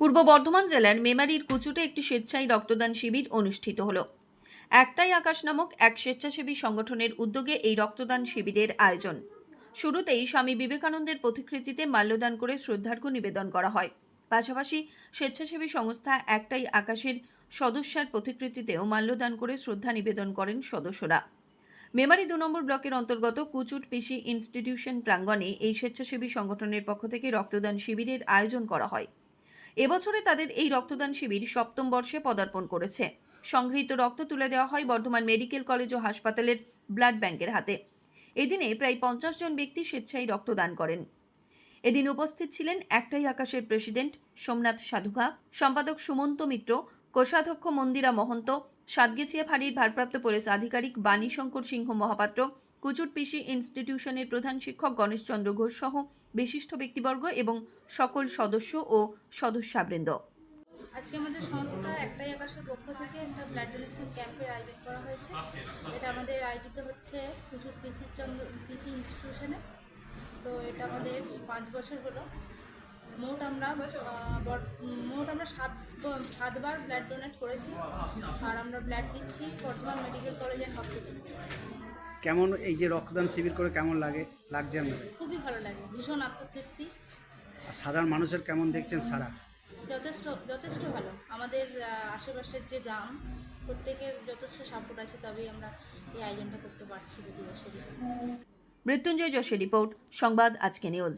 পূর্ব বর্ধমান জেলার মেমারির কুচুটে একটি স্বেচ্ছায় রক্তদান শিবির অনুষ্ঠিত হলো। একটাই আকাশ নামক এক স্বেচ্ছাসেবী সংগঠনের উদ্যোগে এই রক্তদান শিবিরের আয়োজন। শুরুতেই স্বামী বিবেকানন্দের প্রতিকৃতিতে মাল্যদান করে শ্রদ্ধার্ঘ্য নিবেদন করা হয়। পাশাপাশি স্বেচ্ছাসেবী সংস্থা একটাই আকাশের সদস্যার প্রতিকৃতিতেও মাল্যদান করে শ্রদ্ধা নিবেদন করেন সদস্যরা। মেমারি দু নম্বর ব্লকের অন্তর্গত কুচুট পিসি ইনস্টিটিউশন প্রাঙ্গণে এই স্বেচ্ছাসেবী সংগঠনের পক্ষ থেকে রক্তদান শিবিরের আয়োজন করা হয়। এবছরে তাদের এই রক্তদান শিবির সপ্তম বর্ষে পদার্পণ করেছে। সংগৃহীত রক্ত তুলে দেওয়া হয় বর্ধমান মেডিকেল কলেজ ও হাসপাতালের ব্লাড ব্যাংকের হাতে। এদিনে প্রায় পঞ্চাশ জন ব্যক্তি স্বেচ্ছায় রক্তদান করেন। এদিন উপস্থিত ছিলেন একটাই আকাশের প্রেসিডেন্ট সোমনাথ সাধুঘা, সম্পাদক সুমন্ত মিত্র, কোষাধ্যক্ষ মন্দিরা মহন্ত সাতগেছিয়া ফাঁড়ির ভারপ্রাপ্ত পুলিশ আধিকারিক বাণী শঙ্কর সিংহ মহাপাত্র কুচুট পিসি ইনস্টিটিউশনের প্রধান শিক্ষক গণেশচন্দ্র ঘোষ সহ বিশিষ্ট ব্যক্তিবর্গ এবং সকল সদস্য ও সদস্যাবৃন্দ। আজকে আমাদের সংস্থা একটাই আকাশের পক্ষ থেকে একটা ব্লাড ডোনেশন ক্যাম্পের আয়োজন করা হয়েছে। এটা আমাদের আয়োজিত হচ্ছে প্রচুর পিসি চন্দ্র পিসি ইনস্টিটিউশনে। তো এটা আমাদের পাঁচ বছর হলো। মোট আমরা মোট আমরা সাত সাতবার ব্লাড ডোনেট করেছি। আর আমরা ব্লাড দিচ্ছি Bardhaman medical college and hospital. কেমন এই যে রক্তদান শিবির করে কেমন লাগে লাগছে আপনাদের? খুবই ভালো লাগে ভীষণ আত্মতৃপ্তি। আর সাধারণ মানুষের কেমন দেখছেন সারা? যথেষ্ট যথেষ্ট ভালো। আমাদের আহ, আশেপাশের যে গ্রাম প্রত্যেকের যথেষ্ট সাপোর্ট আছে তবেই আমরা এই আয়োজনটা করতে পারছি প্রতি বছরই মৃত্যুঞ্জয় যশের রিপোর্ট সংবাদ আজকে নিউজ।